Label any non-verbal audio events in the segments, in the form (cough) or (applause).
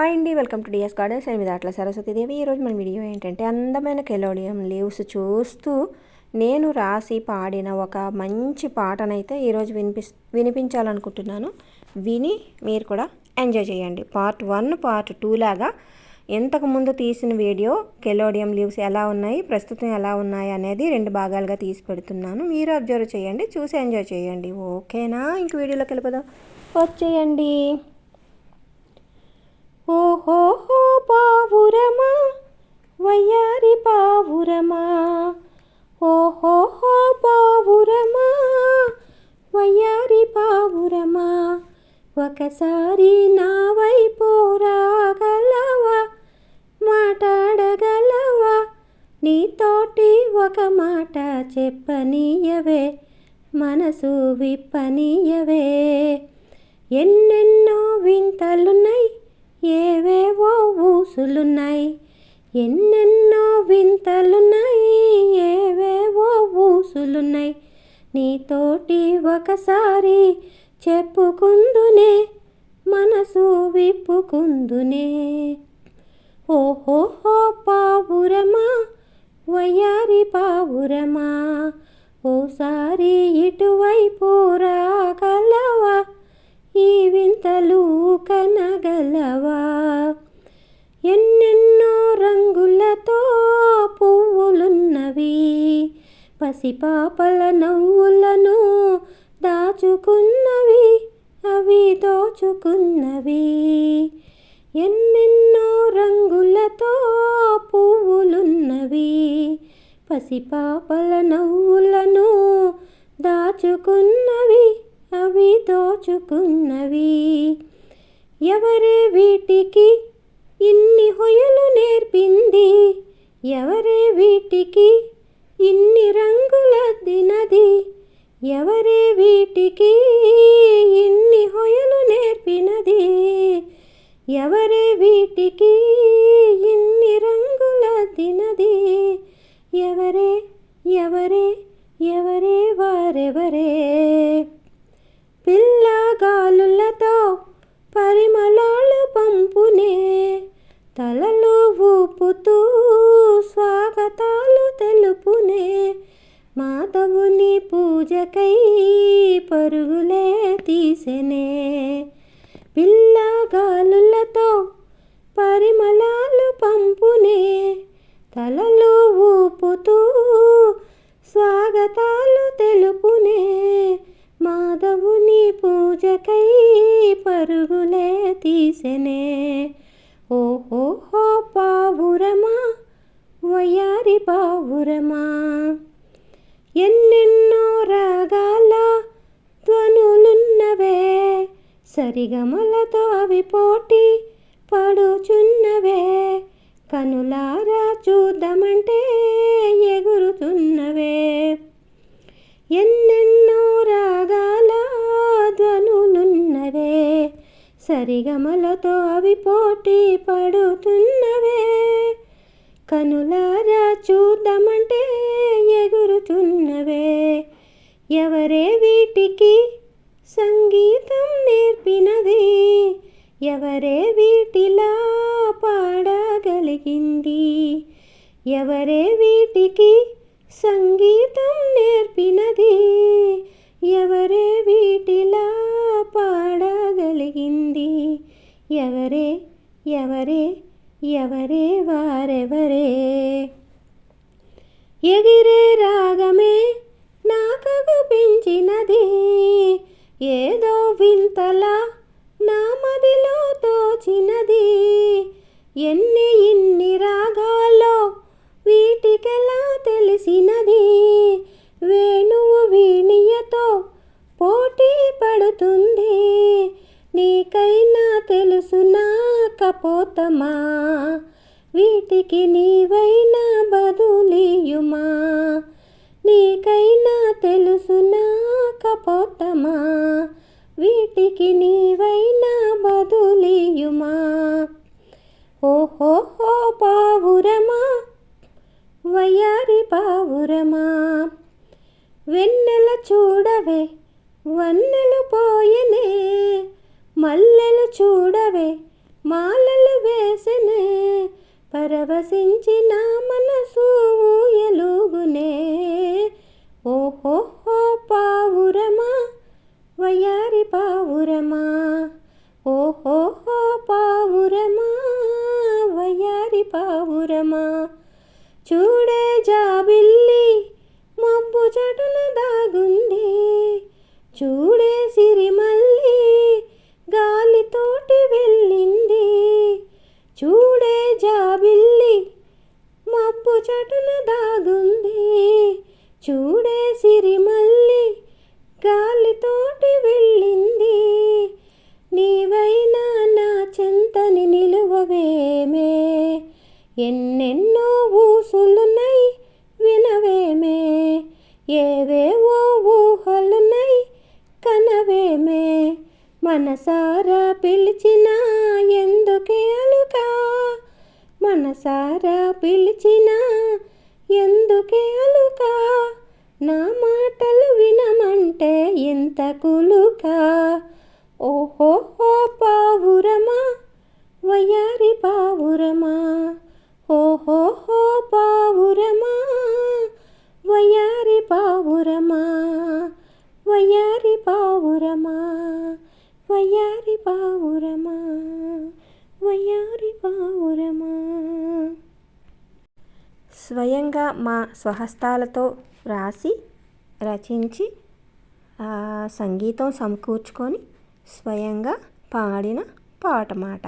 Hi అండి welcome to DS gardens నేను మీద అట్లా సరస్వతీదేవి ఈరోజు మన వీడియో ఏంటంటే అందమైన కెలోడియం లీవ్స్ చూస్తూ నేను రాసి పాడిన ఒక మంచి పాటనైతే ఈరోజు వినిపి వినిపించాలనుకుంటున్నాను. విని మీరు కూడా ఎంజాయ్ చేయండి. పార్ట్ వన్ పార్ట్ టూ లాగా ఇంతకుముందు తీసిన వీడియో కెలోడియం లీవ్స్ ఎలా ఉన్నాయి ప్రస్తుతం ఎలా ఉన్నాయి అనేది రెండు భాగాలుగా తీసి పెడుతున్నాను. మీరు అబ్జర్వ్ చేయండి చూసి ఎంజాయ్ చేయండి. ఓకేనా? ఇంక వీడియోలోకి వెళ్ళిపోదాం. వచ్చేయండి ఓహోహో పావురమా వయ్యారి పావురమా. ఓహోహో పావురమా వయ్యారి పావురమా. ఒకసారి ఎన్నెన్నో వింతలున్నాయి ఏవేవో ఊసులున్నాయి. నీతోటి ఒకసారి చెప్పుకుందునే మనసు విప్పుకుందునే. ఓహోహో పావురమా వయ్యారి పావురమా ఓసారి ఇటువైపు రాగలవా ఈ వింతలు కనగలవా? ఎన్నెన్నో రంగులతో పువ్వులున్నవి. పసిపాపల నవ్వులను దాచుకున్నవి అవి దోచుకున్నవి. ఎన్నెన్నో రంగులతో పువ్వులున్నవి. పసిపాపల నవ్వులను దాచుకున్నవి అవి దోచుకున్నవి. ఎవరే వీటికి ఇన్ని హొయలు నేర్పింది ఎవరే వీటికి? ఇన్ని రంగుల దినది ఎవరే వీటికి? ఇన్ని హొయలు నేర్పినది ఎవరే వీటికి? ఇన్ని రంగుల దినది ఎవరే? ఎవరే? ఎవరే? వారెవరే? పిల్లగాలు ఊపుతూ స్వాగతాలు తెలుపునే మాధవుని పూజకై పరుగులే తీసెనే. పిల్లగాలులతో పరిమళాలు పంపునే తలలు ఊపుతూ స్వాగతాలు తెలుపునే మాధవుని పూజకై పరుగులే తీసెనే. ఓహోహో పావురమా వయ్యారి పావురమా. ఎన్నెన్నో రాగాల ధ్వనులున్నవే సరిగమలతో అవి పోటీ పడుచున్నవే. కనులారా చూద్దామంటే సరిగమలతో అవి పోటీ పడుతున్నవే. కనులారా చూద్దామంటే ఎగురుతున్నవే. ఎవరే వీటికి సంగీతం నేర్పినది? ఎవరే వీటిలా పాడగలిగింది? ఎవరే వీటికి సంగీతం నేర్పినది? ఎవరే వీటిలా పాడగలిగింది? ఎవరే ఎవరే ఎవరే వారెవరే? ఎగిరే రాగమే నాకగు పెంచినది. ఏదో వింతలా నా మదిలో తోచినది. ఎన్ని ఇన్ని రాగాల్లో వీటికెలా తెలిసినది? వేణువు వీణియతో పోటీ పడుతుంది. నీకైనా తెలుసునా కపోతమా? వీటికి నీవైనా బదులీయుమా? నీకైనా తెలుసునా కపోతమా? వీటికి నీవైనా బదులీయుమా? ఓహోహో పావురమా? వయారి పావురమా? వెన్నెల చూడవే వన్నెలు పోయనే. మల్లెలు చూడవే మాలలు వేసనే. పరవశించిన మనసు ఎలుగునే ఓహోహో పావురమా వయ్యారి పావురమా. ఓహోహో పావురమా వయ్యారి పావురమా. చూడే జాబిల్లి చటున దాగుంది. చూడే సిరిమల్లి గాలితోటి వెళ్ళింది. నీవైనా నా చెంతని నిలువవేమే. ఎన్నెన్నో ఊసులునై వినవేమే. ఏవేవో ఊహలునై కనవేమే. మనసారా పిలిచినా ఎందుకే అలుకా? మనసారా పిలిచినా ఎందుకే అలుక? నా మాటలు వినమంటే ఇంత కులుక? ఓహోహో పావురమా? వయ్యారి పావురమా? ఓహోహో పావురమా? వయ్యారి పావురమా? వయ్యారి పావురమా? వయ్యారి పావురమా? పావురమా? స్వయంగా మా స్వహస్తాలతో రాసి రచించి సంగీతం సమకూర్చుకొని స్వయంగా పాడిన పాట మాట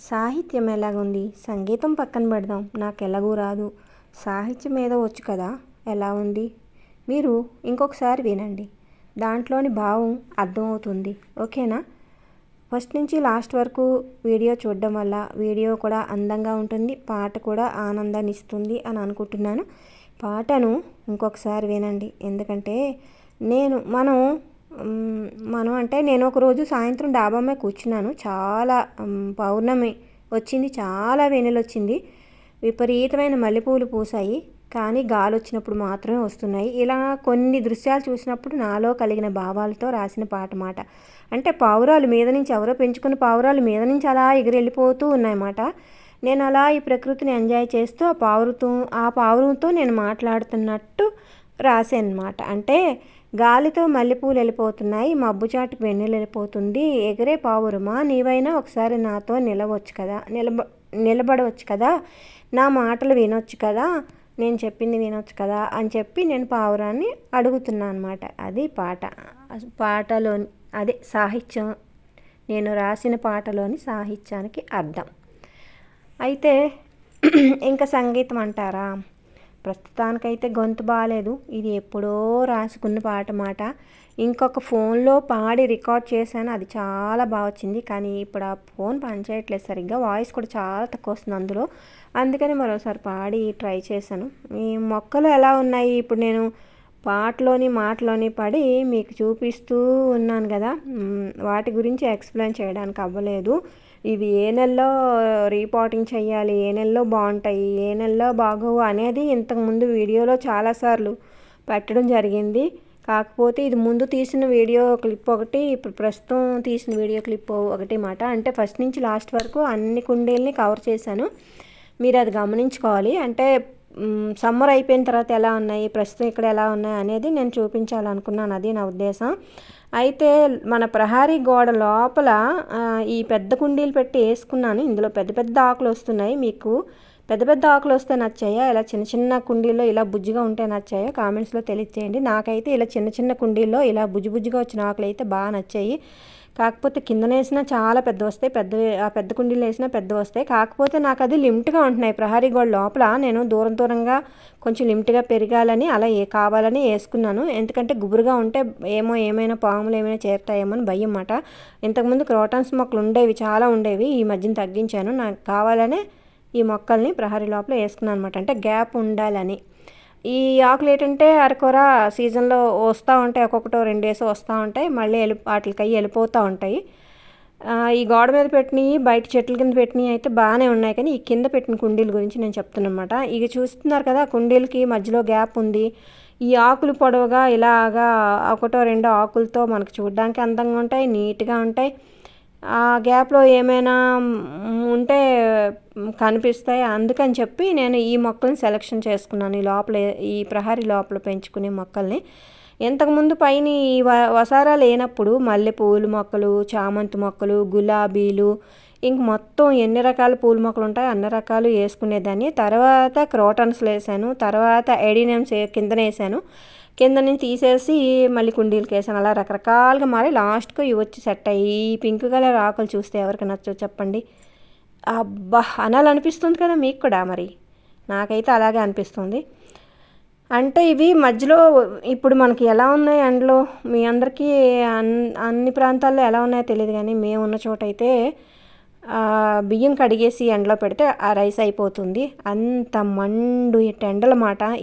సాహిత్యం ఎలాగుంది? సంగీతం పక్కన పెడదాం. నాకు ఎలాగూ రాదు. సాహిత్యం మీద వచ్చు కదా. ఎలా ఉంది? మీరు ఇంకొకసారి వినండి. దాంట్లోని భావం అర్థమవుతుంది. ఓకేనా? ఫస్ట్ నుంచి లాస్ట్ వరకు వీడియో చూడడం వల్ల వీడియో కూడా అందంగా ఉంటుంది పాట కూడా ఆనందాన్ని ఇస్తుంది అని అనుకుంటున్నాను. పాటను ఇంకొకసారి వినండి. ఎందుకంటే నేను మనం మనం అంటే నేను ఒకరోజు సాయంత్రం డాబా మీద కూర్చున్నాను. చాలా పౌర్ణమి వచ్చింది చాలా వెన్నెలు వచ్చింది విపరీతమైన మల్లెపూలు పూసాయి కానీ గాలి వచ్చినప్పుడు మాత్రమే వస్తున్నాయి. ఇలా కొన్ని దృశ్యాలు చూసినప్పుడు నాలో కలిగిన భావాలతో రాసిన పాట మాట అంటే పావురాలు మీద నుంచి ఎవరో పెంచుకున్న పావురాలు మీద నుంచి అలా ఎగిరెళ్ళిపోతూ ఉన్నాయన్నమాట. నేను అలా ఈ ప్రకృతిని ఎంజాయ్ చేస్తూ ఆ పావురుతో ఆ పావురంతో నేను మాట్లాడుతున్నట్టు రాశాను అనమాట అంటే గాలితో మల్లెపూలు వెళ్ళిపోతున్నాయి మబ్బుచాటుకు వెన్నెలు వెళ్ళిపోతుంది ఎగిరే పావురమా? నీవైనా ఒకసారి నాతో నిలవచ్చు కదా నిలబ నిలబడవచ్చు కదా నా మాటలు వినొచ్చు కదా నేను చెప్పింది వినొచ్చు కదా అని చెప్పి నేను పావురాన్ని అడుగుతున్నాను అనమాట అది పాట. పాటలోని అదే సాహిత్యం. నేను రాసిన పాటలోని సాహిత్యానికి అర్థం. అయితే (clears throat) ఇంకా సంగీతం అంటారా? ప్రస్తుతానికైతే గొంతు బాగాలేదు ఇది ఎప్పుడో రాసుకున్న పాట మాట. ఇంకొక ఫోన్లో పాడి రికార్డ్ చేశాను. అది చాలా బాగా వచ్చింది. కానీ ఇప్పుడు ఆ ఫోన్ పనిచేయట్లేదు సరిగ్గా. వాయిస్ కూడా చాలా తక్కువ వస్తుంది అందులో. అందుకని మరోసారి పాడి ట్రై చేశాను. ఈ మొక్కలు ఎలా ఉన్నాయి? ఇప్పుడు నేను పాటలోని మాటలోని పడి మీకు చూపిస్తూ ఉన్నాను కదా. వాటి గురించి ఎక్స్ప్లెయిన్ చేయడానికి అవ్వలేదు. ఇవి ఏ నెలలో రీపోటింగ్ చేయాలి? ఏ నెలలో బాగుంటాయి? ఏ నెలలో బాగోవు? అనేది ఇంతకుముందు వీడియోలో చాలాసార్లు పెట్టడం జరిగింది. కాకపోతే ఇది ముందు తీసిన వీడియో క్లిప్ ఒకటి ఇప్పుడు ప్రస్తుతం తీసిన వీడియో క్లిప్ ఒకటి మాట. అంటే ఫస్ట్ నుంచి లాస్ట్ వరకు అన్ని కుండీల్ని కవర్ చేశాను. మీరు అది గమనించుకోవాలి. అంటే సమ్మర్ అయిపోయిన తర్వాత ఎలా ఉన్నాయి ప్రస్తుతం ఇక్కడ ఎలా ఉన్నాయి అనేది నేను చూపించాలనుకున్నాను. అది నా ఉద్దేశం. అయితే మన ప్రహారీ గోడ లోపల ఈ పెద్ద కుండీలు పెట్టి వేసుకున్నాను. ఇందులో పెద్ద పెద్ద ఆకులు వస్తున్నాయి మీకు. పెద్ద పెద్ద ఆకులు వస్తే నచ్చాయా? ఇలా చిన్న చిన్న కుండీల్లో ఇలా బుజ్జిగా ఉంటే నచ్చాయో? కామెంట్స్లో తెలియచేయండి. నాకైతే ఇలా చిన్న చిన్న కుండీల్లో ఇలా బుజ్జి బుజ్జిగా వచ్చిన ఆకులు అయితే బాగా నచ్చాయి. కాకపోతే కింద వేసినా చాలా పెద్ద వస్తాయి. పెద్ద ఆ పెద్ద కుండీలు వేసినా పెద్ద వస్తాయి. కాకపోతే నాకు అది లిమిట్గా ఉంటున్నాయి. ప్రహారీ గోడ లోపల నేను దూరం దూరంగా కొంచెం లిమిట్గా పెరగాలని అలా ఏ కావాలని వేసుకున్నాను. ఎందుకంటే గుబురుగా ఉంటే ఏమో ఏమైనా పాములు ఏమైనా చేరుతాయేమో అని భయం అన్నమాట ఇంతకుముందు క్రోటాన్స్ మొక్కలు ఉండేవి చాలా ఉండేవి. ఈ మధ్యన తగ్గించాను. నాకు కావాలనే ఈ మొక్కల్ని ప్రహరీ లోపల వేసుకున్నాను అనమాట అంటే గ్యాప్ ఉండాలని. ఈ ఆకులు ఏంటంటే అరకొర సీజన్లో వస్తూ ఉంటాయి. ఒక్కొక్కటో రెండు వేసి వస్తూ ఉంటాయి. మళ్ళీ వెళ్ళి వాటికి అవి వెళ్ళిపోతూ ఉంటాయి. ఈ గోడ మీద పెట్టినవి బయట చెట్ల కింద పెట్టినవి అయితే బాగానే ఉన్నాయి. కానీ ఈ కింద పెట్టిన కుండీల గురించి నేను చెప్తున్నమాట. ఇక చూస్తున్నారు కదా కుండీలకి మధ్యలో గ్యాప్ ఉంది. ఈ ఆకులు పొడవుగా ఇలాగా ఒకటో రెండో ఆకులతో మనకు చూడడానికి అందంగా ఉంటాయి నీట్గా ఉంటాయి. ఆ గ్యాప్లో ఏమైనా ఉంటే కనిపిస్తాయి? అందుకని చెప్పి నేను ఈ మొక్కల్ని సెలెక్షన్ చేసుకున్నాను. ఈ లోపల ఈ ప్రహరీ లోపల పెంచుకునే మొక్కల్ని. ఇంతకుముందు పైన ఈ వసారా లేనప్పుడు మల్లెపూలు మొక్కలు చామంతి మొక్కలు గులాబీలు ఇంక మొత్తం ఎన్ని రకాల పూల మొక్కలు ఉంటాయో అన్ని రకాలు వేసుకునేదాన్ని. తర్వాత క్రోటన్స్లు వేసాను. తర్వాత ఎడినమ్స్ కిందన వేసాను. కింద నుంచి తీసేసి మళ్ళీ కుండీలకి వేసాను అలా రకరకాలుగా మారి లాస్ట్కి ఇవి వచ్చి సెట్ అయ్యి ఈ పింక్ కలర్ ఆకులు చూస్తే ఎవరికి నచ్చో చెప్పండి. అబ్బా అనాలనిపిస్తుంది కదా మీకు కూడా మరి. నాకైతే అలాగే అనిపిస్తుంది. అంటే ఇవి మధ్యలో ఇప్పుడు మనకి ఎలా ఉన్నాయి ఎండలో మీ అందరికీ అన్ అన్ని ప్రాంతాల్లో ఎలా ఉన్నాయో తెలియదు కానీ మేము ఉన్న చోట అయితే బియ్యం కడిగేసి ఎండలో పెడితే ఆ రైస్ అయిపోతుంది. అంత మండు ఎండల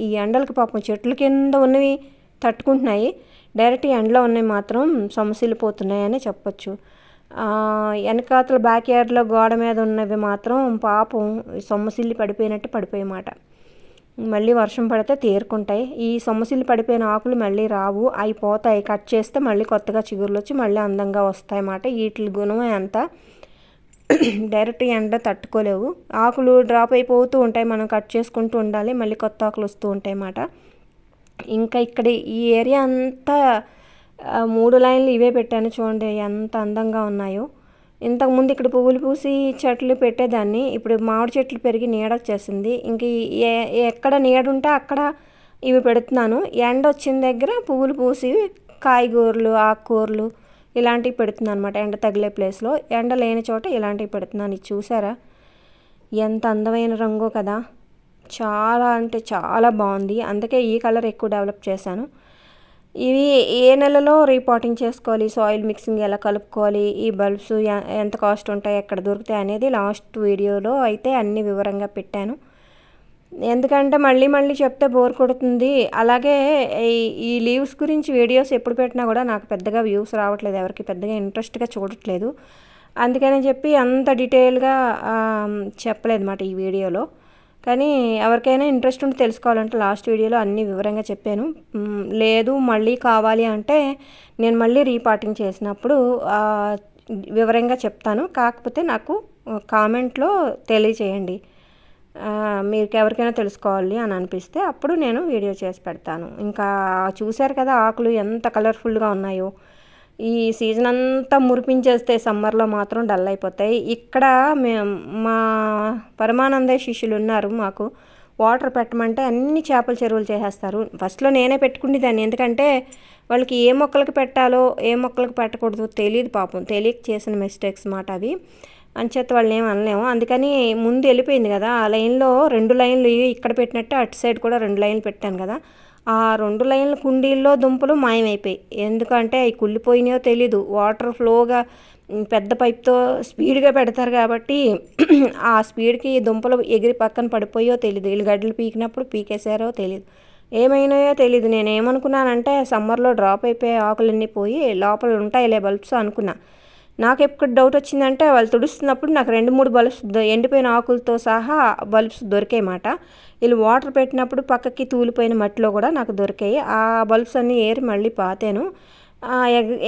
ఈ ఎండలకి పాపం చెట్ల కింద ఉన్నవి తట్టుకుంటున్నాయి. డైరెక్ట్ ఎండలో ఉన్నవి మాత్రం సమస్యలు పోతున్నాయని చెప్పొచ్చు వెనకాతల బ్యాక్ యార్డ్లో గోడ మీద ఉన్నవి మాత్రం పాపం సొమ్మసిల్లి పడిపోయినట్టు పడిపోయమాట మళ్ళీ వర్షం పడితే తేరుకుంటాయి. ఈ సొమ్మసిల్లి పడిపోయిన ఆకులు మళ్ళీ రావు. అవి పోతాయి కట్ చేస్తే మళ్ళీ కొత్తగా చిగుర్లు వచ్చి మళ్ళీ అందంగా వస్తాయి అన్నమాట వీటి గుణం అంతా డైరెక్ట్ ఎండ తట్టుకోలేవు. ఆకులు డ్రాప్ అయిపోతూ ఉంటాయి మనం కట్ చేసుకుంటూ ఉండాలి మళ్ళీ కొత్త ఆకులు వస్తూ ఉంటాయి అన్నమాట ఇంకా ఇక్కడ ఈ ఏరియా అంతా మూడు లైన్లు ఇవే పెట్టాను చూడండి ఎంత అందంగా ఉన్నాయో. ఇంతకుముందు ఇక్కడ పువ్వులు పూసి చెట్లు పెట్టేదాన్ని ఇప్పుడు మామిడి చెట్లు పెరిగి నీడ వచ్చేసింది. ఇంక ఎక్కడ నీడ ఉంటే అక్కడ ఇవి పెడుతున్నాను. ఎండ వచ్చిన దగ్గర పువ్వులు పూసి కాయగూరలు ఆకుకూరలు ఇలాంటివి పెడుతున్నాను అనమాట ఎండ తగిలే ప్లేస్లో. ఎండ లేని చోట ఇలాంటివి పెడుతున్నాను. ఇది చూసారా? ఎంత అందమైన రంగు కదా. చాలా అంటే చాలా బాగుంది. అందుకే ఈ కలర్ ఎక్కువ డెవలప్ చేశాను. ఇవి ఏ నెలలో రీపాటింగ్ చేసుకోవాలి? సాయిల్ మిక్సింగ్ ఎలా కలుపుకోవాలి? ఈ బల్బ్స్ ఎంత కాస్ట్ ఉంటాయి? ఎక్కడ దొరుకుతాయి? అనేది లాస్ట్ వీడియోలో అయితే అన్ని వివరంగా పెట్టాను. ఎందుకంటే మళ్ళీ మళ్ళీ చెప్తే బోర్ కొడుతుంది. అలాగే ఈ లీవ్స్ గురించి వీడియోస్ ఎప్పుడు పెట్టినా కూడా నాకు పెద్దగా వ్యూస్ రావట్లేదు. ఎవరికి పెద్దగా ఇంట్రెస్ట్గా చూడట్లేదు. అందుకని చెప్పి అంత డీటెయిల్గా చెప్పలేదు అన్నమాట ఈ వీడియోలో. కానీ ఎవరికైనా ఇంట్రెస్ట్ ఉంటే తెలుసుకోవాలంటే లాస్ట్ వీడియోలో అన్ని వివరంగా చెప్పాను. లేదు మళ్ళీ కావాలి అంటే నేను మళ్ళీ రీపార్టింగ్ చేసినప్పుడు వివరంగా చెప్తాను. కాకపోతే నాకు కామెంట్లో తెలియచేయండి. మీకు ఎవరికైనా తెలుసుకోవాలి అని అనిపిస్తే అప్పుడు నేను వీడియో చేసి పెడతాను. ఇంకా చూశారు కదా ఆకులు ఎంత కలర్ఫుల్గా ఉన్నాయో. ఈ సీజన్ అంతా మురిపించేస్తే సమ్మర్లో మాత్రం డల్ అయిపోతాయి. ఇక్కడ మేము మా పరమానంద శిష్యులు ఉన్నారు మాకు. వాటర్ పెట్టమంటే అన్ని చేపల చెరువులు చేసేస్తారు. ఫస్ట్లో నేనే పెట్టుకునేదాన్ని ఎందుకంటే వాళ్ళకి ఏ మొక్కలకి పెట్టాలో ఏ మొక్కలకు పెట్టకూడదు తెలియదు పాపం. తెలియక చేసిన మిస్టేక్స్ మాట అవి. అంచేత వాళ్ళని ఏం అనలేము. అందుకని ముందు వెళ్ళిపోయింది కదా ఆ లైన్లో రెండు లైన్లు ఇక్కడ పెట్టినట్టు అటు సైడ్ కూడా రెండు లైన్లు పెట్టాను కదా. ఆ రెండు లైన్ల కుండీల్లో దుంపలు మాయమైపోయాయి ఎందుకంటే అవి కుళ్ళిపోయినాయో తెలీదు. వాటర్ ఫ్లోగా పెద్ద పైప్తో స్పీడ్గా పెడతారు కాబట్టి (clears throat) ఆ స్పీడ్కి దుంపలు ఎగిరి పక్కన పడిపోయో తెలియదు వీళ్ళు గడ్డలు పీకినప్పుడు పీకేశారో తెలియదు ఏమైనాయో తెలియదు నేను ఏమనుకున్నానంటే సమ్మర్లో డ్రాప్ అయిపోయి ఆకులన్నీ పోయి లోపల ఉంటాయిలే బల్బ్స్ అనుకున్నా. నాకు ఎప్పుడు డౌట్ వచ్చిందంటే వాళ్ళు తుడుస్తున్నప్పుడు నాకు రెండు మూడు బల్బ్స్ ఎండిపోయిన ఆకులతో సహా బల్బ్స్ దొరికాయి మాట వీళ్ళు వాటర్ పెట్టినప్పుడు పక్కకి తూలిపోయిన మట్టిలో కూడా నాకు దొరికాయి. ఆ బల్బ్స్ అన్నీ ఏరి మళ్ళీ పాతాను.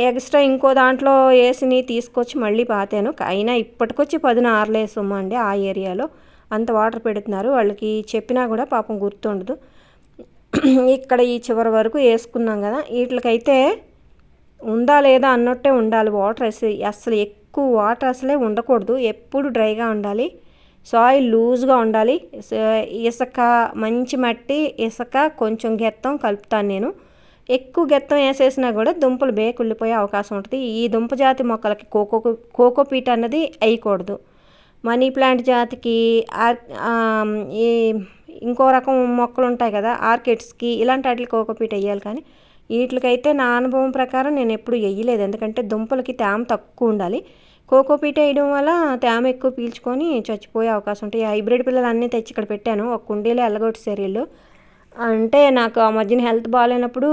ఎక్స్ట్రా ఇంకో దాంట్లో వేసిని తీసుకొచ్చి మళ్ళీ పాతాను. అయినా ఇప్పటికొచ్చి పదిన ఆరలేసమ్మ అండి ఆ ఏరియాలో. అంత వాటర్ పెడుతున్నారు. వాళ్ళకి చెప్పినా కూడా పాపం గుర్తుండదు. ఇక్కడ ఈ చివరి వరకు వేసుకున్నాం కదా. వీటికైతే ఉందా లేదా అన్నట్టే ఉండాలి. వాటర్ అసలు అసలు ఎక్కువ వాటర్ అసలే ఉండకూడదు. ఎప్పుడు డ్రైగా ఉండాలి. సాయిల్ లూజ్గా ఉండాలి. ఇసుక మంచి మట్టి ఇసుక కొంచెం గెత్తం కలుపుతాను నేను. ఎక్కువ గెత్తం వేసేసినా కూడా దుంపలు బేకుళ్ళిపోయే అవకాశం ఉంటుంది. ఈ దుంప జాతి మొక్కలకి కోకో కోకోపీట్ అన్నది వేయకూడదు మనీ ప్లాంట్ జాతికి ఈ ఇంకో రకం మొక్కలు ఉంటాయి కదా ఆర్కిడ్స్కి ఇలాంటి వాటికి కోకోపీట్ వేయాలి కానీ వీటికైతే నా అనుభవం ప్రకారం నేను ఎప్పుడు వేయలేదు. ఎందుకంటే దుంపలకి తేమ తక్కువ ఉండాలి. కోకోపీట వేయడం వల్ల తేమ ఎక్కువ పీల్చుకొని చచ్చిపోయే అవకాశం ఉంటాయి. హైబ్రిడ్ పిల్లలు అన్నీ తెచ్చి ఇక్కడ పెట్టాను. ఒక కుండీలో ఎల్లగొట్టి సెరీలు అంటే నాకు ఆ మధ్యన హెల్త్ బాగాలేనప్పుడు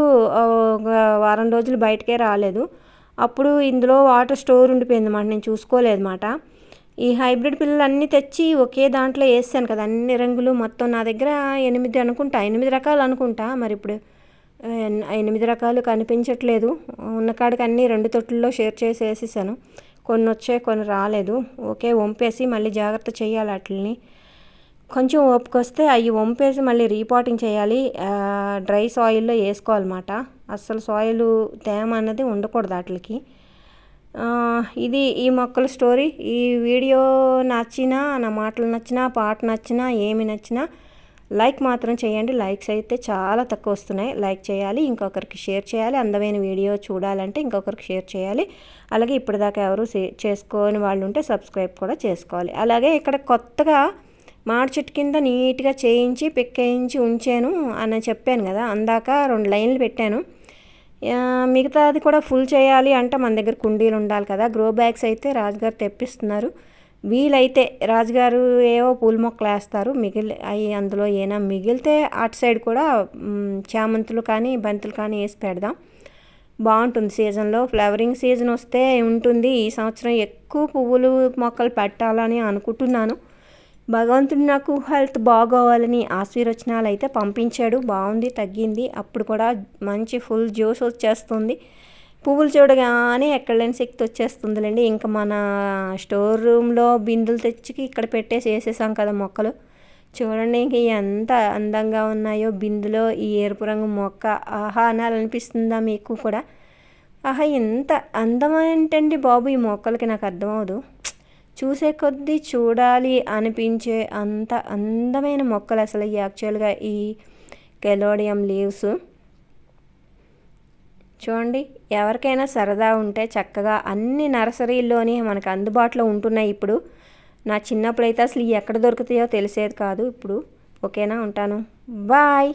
ఒక వారం రోజులు బయటకే రాలేదు. అప్పుడు ఇందులో వాటర్ స్టోర్ ఉండిపోయింది అన్నమాట. నేను చూసుకోలేదు అన్నమాట. ఈ హైబ్రిడ్ పిల్లలు అన్నీ తెచ్చి ఒకే దాంట్లో వేసాను కదా. అన్ని రంగులు మొత్తం నా దగ్గర ఎనిమిది అనుకుంటా. ఎనిమిది రకాలు అనుకుంటా. మరి ఇప్పుడు ఎనిమిది రకాలు కనిపించట్లేదు. ఉన్న కాడికి అన్నీ రెండు తొట్టుల్లో షేర్ చేసి వేసేసాను కొన్ని వచ్చాయి కొన్ని రాలేదు. ఓకే వంపేసి మళ్ళీ జాగ్రత్త చేయాలి వాటిని కొంచెం ఓపుకొస్తే అవి వంపేసి మళ్ళీ రీపాటింగ్ చేయాలి. డ్రై సాయిల్లో వేసుకోవాలన్నమాట. అస్సలు సాయిల్ తేమ అన్నది ఉండకూడదు వాటికి. ఇది ఈ మొక్కల స్టోరీ. ఈ వీడియో నచ్చినా నా మాటలు నచ్చినా పాట నచ్చినా ఏమి నచ్చినా లైక్ మాత్రం చేయండి. లైక్స్ అయితే చాలా తక్కువ వస్తున్నాయి. లైక్ చేయాలి ఇంకొకరికి షేర్ చేయాలి అందమైన వీడియో చూడాలంటే ఇంకొకరికి షేర్ చేయాలి. అలాగే ఇప్పటిదాకా ఎవరు చేసుకోని వాళ్ళు ఉంటే సబ్స్క్రైబ్ కూడా చేసుకోవాలి. అలాగే ఇక్కడ కొత్తగా మాడి చెట్టు కింద నీట్గా చేయించి పెక్కేయించి ఉంచాను అని చెప్పాను కదా. అందాక రెండు లైన్లు పెట్టాను. మిగతాది కూడా ఫుల్ చేయాలి అంటే మన దగ్గర కుండీలు ఉండాలి కదా. గ్రో బ్యాగ్స్ అయితే రాజుగారు తెప్పిస్తున్నారు. వీలైతే రాజుగారు ఏవో పూల మొక్కలు వేస్తారు. మిగిలి అవి అందులో ఏమైనా మిగిలితే అటు సైడ్ కూడా చామంతులు కానీ బంతులు కానీ వేసి పెడదాం. బాగుంటుంది సీజన్లో. ఫ్లవరింగ్ సీజన్ వస్తే ఉంటుంది. ఈ సంవత్సరం ఎక్కువ పువ్వులు మొక్కలు పెట్టాలని అనుకుంటున్నాను. భగవంతుడు నాకు హెల్త్ బాగోవాలని ఆశీర్వచనాలు అయితే పంపించాడు. బాగుంది తగ్గింది. అప్పుడు కూడా మంచి ఫుల్ జ్యూస్ వచ్చేస్తుంది. పువ్వులు చూడగానే ఎక్కడ లేని శక్తి వచ్చేస్తుందిలేండి. ఇంకా మన స్టోర్ రూమ్లో బిందులు తెచ్చి ఇక్కడ పెట్టేసి వేసేసాం కదా మొక్కలు. చూడండి ఇంక ఎంత అందంగా ఉన్నాయో బిందులో ఈ ఎరుపు రంగు మొక్క. ఆహా అనాలనిపిస్తుందా మీకు కూడా? ఆహా ఎంత అందమేంటండి బాబు ఈ మొక్కలకి? నాకు అర్థమవుదు చూసే కొద్దీ చూడాలి అనిపించే అంత అందమైన మొక్కలు అసలు యాక్చువల్గా ఈ కెలోడియం లీవ్స్. చూడండి ఎవరికైనా సరదా ఉంటే చక్కగా అన్ని నర్సరీల్లోని మనకు అందుబాటులో ఉంటున్నాయి ఇప్పుడు. నా చిన్నప్పుడు అయితే అసలు ఎక్కడ దొరుకుతాయో తెలిసేది కాదు ఇప్పుడు. ఓకేనా? ఉంటాను. బాయ్!